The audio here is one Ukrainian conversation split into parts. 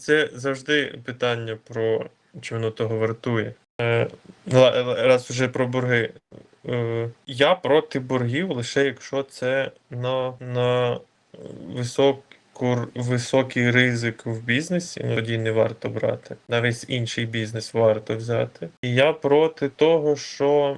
це завжди питання про чи воно того вартує. Е, раз вже про борги. Е, я проти боргів лише якщо це на, на високу, високий ризик в бізнесі, ну, тоді не варто брати. Навіть інший бізнес варто взяти. І я проти того, що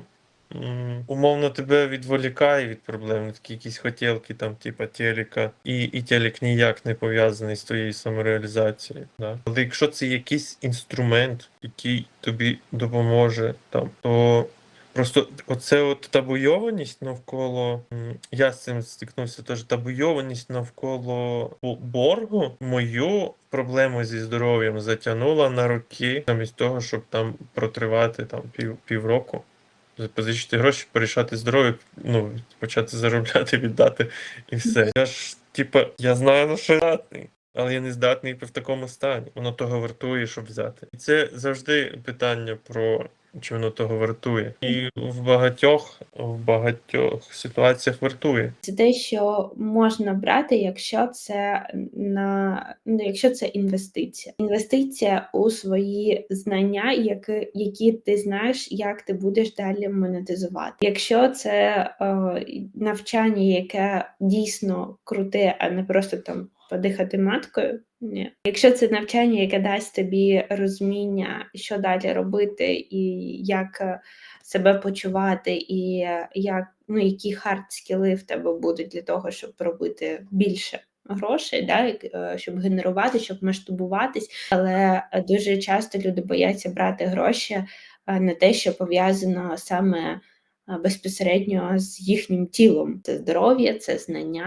умовно тебе відволікає від проблем, такі якісь хотілки, там, типа телека, і, і телек ніяк не пов'язаний з твоєю самореалізацією. Да? Але якщо це якийсь інструмент, який тобі допоможе, там, то Просто оце от табуйованість навколо. Я з цим стикнувся теж. Табуйованість навколо боргу мою проблему зі здоров'ям затягнула на роки, замість того, щоб там протривати там пів, півроку. Позичити гроші, порішати здоров'я, ну, почати заробляти, віддати і все. Я ж, типа, я знаю, на що я здатний, але я не здатний в такому стані. Воно того вартує, щоб взяти. І це завжди питання про чи воно того вартує. І в багатьох, в багатьох ситуаціях вартує. Це те, що можна брати, якщо це на ну, якщо це інвестиція. Інвестиція у свої знання, які, які ти знаєш, як ти будеш далі монетизувати. Якщо це е, навчання, яке дійсно круте, а не просто там подихати маткою. Ні. Якщо це навчання, яке дасть тобі розуміння, що далі робити, і як е, себе почувати, і е, як ну, які хард скіли в тебе будуть для того, щоб робити більше грошей, да, е, щоб генерувати, щоб масштабуватись. Але дуже часто люди бояться брати гроші на те, що пов'язано саме безпосередньо з їхнім тілом. Це здоров'я, це знання.